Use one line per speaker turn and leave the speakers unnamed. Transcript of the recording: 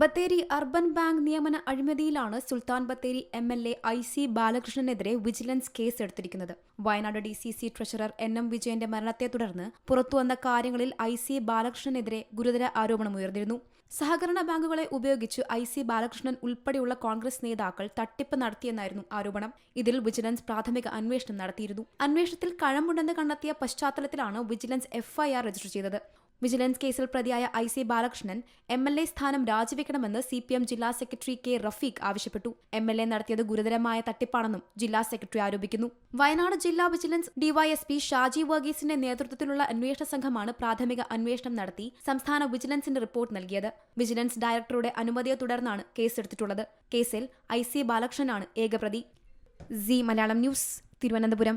Bathery urban bank നിയമന അഴിമതിയിലാണ് Sultan Bathery M L A I C ബാലകൃഷ്ണനെതിരെ vigilance case എടുത്തിരിക്കുന്നത് Wayanad D C C treasurer N M വിജയന്റെ മരണത്തെ തുടർന്ന് പുറത്തുവന്ന കാര്യങ്ങളിൽ ഐ സി ബാലകൃഷ്ണനെതിരെ ഗുരുതര ആരോപണമുയർന്നിരുന്നു സഹകരണ ബാങ്കുകളെ ഉപയോഗിച്ച് ഐ സി ബാലകൃഷ്ണൻ ഉൾപ്പെടെയുള്ള കോൺഗ്രസ് നേതാക്കൾ തട്ടിപ്പ് നടത്തിയെന്നായിരുന്നു ആരോപണം. ഇതിൽ വിജിലൻസ് പ്രാഥമിക അന്വേഷണം നടത്തിയിരുന്നു. അന്വേഷണത്തിൽ കഴമ്പുണ്ടെന്ന് കണ്ടെത്തിയ പശ്ചാത്തലത്തിലാണ് വിജിലൻസ് എഫ്ഐആർ രജിസ്റ്റർ ചെയ്തത്. വിജിലൻസ് കേസിൽ പ്രതിയായ I C Balakrishnan M L A സ്ഥാനം രാജിവെക്കണമെന്ന് സി പി എം ജില്ലാ സെക്രട്ടറി കെ റഫീഖ് ആവശ്യപ്പെട്ടു. എം എൽ എ നടത്തിയത് ഗുരുതരമായ തട്ടിപ്പാണെന്നും ജില്ലാ സെക്രട്ടറി ആരോപിക്കുന്നു. വയനാട് ജില്ലാ വിജിലൻസ് ഡിവൈഎസ്പി ഷാജി വർഗീസിന്റെ നേതൃത്വത്തിലുള്ള അന്വേഷണ സംഘമാണ് പ്രാഥമിക അന്വേഷണം നടത്തി സംസ്ഥാന വിജിലൻസിന്റെ റിപ്പോർട്ട് നൽകിയത്. വിജിലൻസ് ഡയറക്ടറുടെ അനുമതിയെ തുടർന്നാണ് കേസെടുത്തിട്ടുള്ളത്. കേസിൽ ഐ സി ബാലകൃഷ്ണനാണ് ഏകപ്രതി. C Malayalam news Thiruvananthapuram.